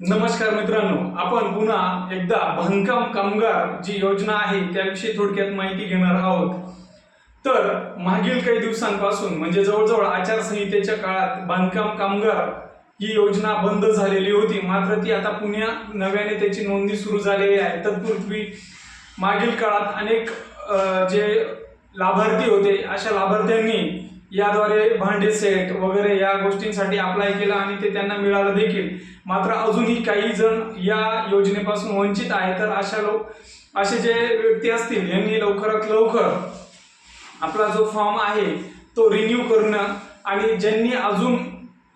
नमस्कार मित्रांनो आपण पुन्हा एकदा बांधकाम कामगार जी योजना आहे त्याविषयी थोडक्यात माहिती घेणार आहोत. तर मागील काही दिवसांपासून म्हणजे जवळजवळ आचारसंहितेच्या काळात बांधकाम कामगार ही योजना बंद झालेली होती. मात्र ती आता पुण्या नव्याने त्याची नोंदणी सुरू झालेली आहे. तत्पूर्वी मागील काळात अनेक जे लाभार्थी होते अशा लाभार्थ्यांनी याद्वारे भांडे सेट वगैरे या गोष्टींसाठी अप्लाय केला आणि ते त्यांना मिळालं देखील. मात्र अजूनही काही जण या योजनेपासून वंचित आहे तर अशा लोक असे जे व्यक्ती असतील यांनी लवकरात लवकर आपला जो फॉर्म आहे तो रिन्यू करणं आणि ज्यांनी अजून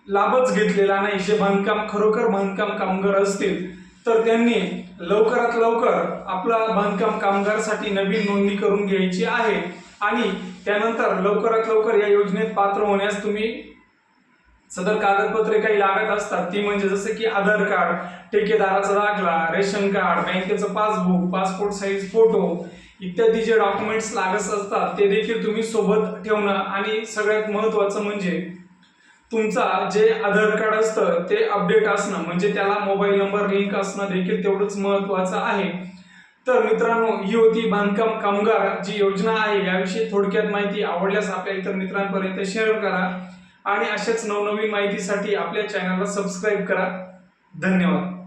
लाभच घेतलेला नाही जे बांधकाम खरोखर बांधकाम कामगार असतील तर त्यांनी लवकरात लवकर आपला बांधकाम कामगारसाठी नवीन नोंदणी करून घ्यायची आहे. आणि त्यानंतर लवकरात लवकर या योजनेत पात्र होण्यास तुम्ही सदर कागदपत्रे काही लागत असतात. ती म्हणजे जसं की आधार कार्ड ठेकेदाराचा दाखला रेशन कार्ड बँकेचं पासबुक पासपोर्ट साईज फोटो इत्यादी जे डॉक्युमेंट्स लागत असतात ते देखील तुम्ही सोबत ठेवणं आणि सगळ्यात महत्त्वाचं म्हणजे तुमचा जे आधार कार्ड असतं ते अपडेट असणं म्हणजे त्याला मोबाईल नंबर लिंक असणं देखील तेवढंच महत्त्वाचं आहे. तर मित्रांनो ही होती बांधकाम कामगार जी योजना आहे याविषयी थोडक्यात माहिती आवडल्यास आपल्या इतर मित्रांपर्यंत शेअर करा आणि अशाच नवनवीन माहितीसाठी आपल्या चॅनलला सबस्क्राईब करा. धन्यवाद.